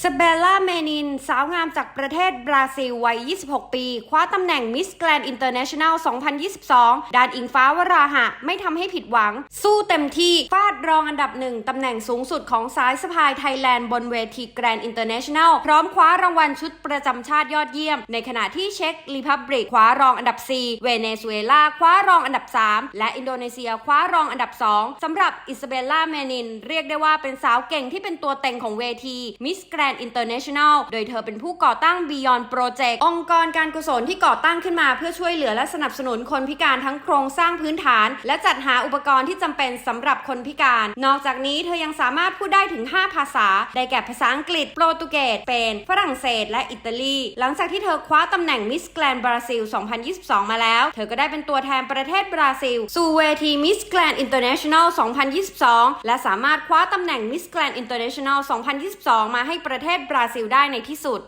สเบลล่าเมนิน สาวงามจากประเทศบราซิล วัย 26 ปี คว้าตำแหน่งมิสแกรนด์อินเตอร์เนชั่นแนล 2022 ด้านอิงฟ้าวราหะ ไม่ทำให้ผิดหวัง สู้เต็มที่ ฟาดรองอันดับหนึ่งตำแหน่งสูงสุดของสายสะพายไทยแลนด์บนเวทีแกรนด์อินเตอร์เนชั่นแนล พร้อมคว้ารางวัลชุดประจำชาติยอดเยี่ยม ในขณะที่เช็กรีพับลิกคว้ารองอันดับ 4 เวเนซุเอลา คว้ารองอันดับ 3 และอินโดนีเซีย คว้ารองอันดับ 2สำหรับอิซาเบลล่าเมนิน เรียกได้ว่าเป็นสาวเก่งที่เป็นตัวเต็งของเวทีมิสแกรนด์อินเตอร์เนชั่นแนลโดยเธอเป็นผู้ก่อตั้ง Beyond Project องค์กรการกุศลที่ก่อตั้งขึ้นมา เพื่อช่วยเหลือและสนับสนุนคนพิการทั้งโครงสร้างพื้นฐาน และจัดหาอุปกรณ์ที่จำเป็นสำหรับคนพิการ นอกจากนี้เธอยังสามารถพูดได้ถึง 5 ภาษา ได้แก่ภาษาอังกฤษ โปรตุเกส เปนฝรั่งเศส และอิตาลี หลังจากที่เธอคว้าตำแหน่งมิสแกรนบราซิล 2022 มาแล้ว เธอก็ได้เป็นตัวแทนประเทศบราซิล สู่เวทีมิสแกรนอินเตอร์เนชั่นแนล 2022 และสามารถคว้าตำแหน่งมิสแกรนอินเตอร์เนชั่นแนล 2022 มาให้ประเทศบราซิลได้ในที่สุด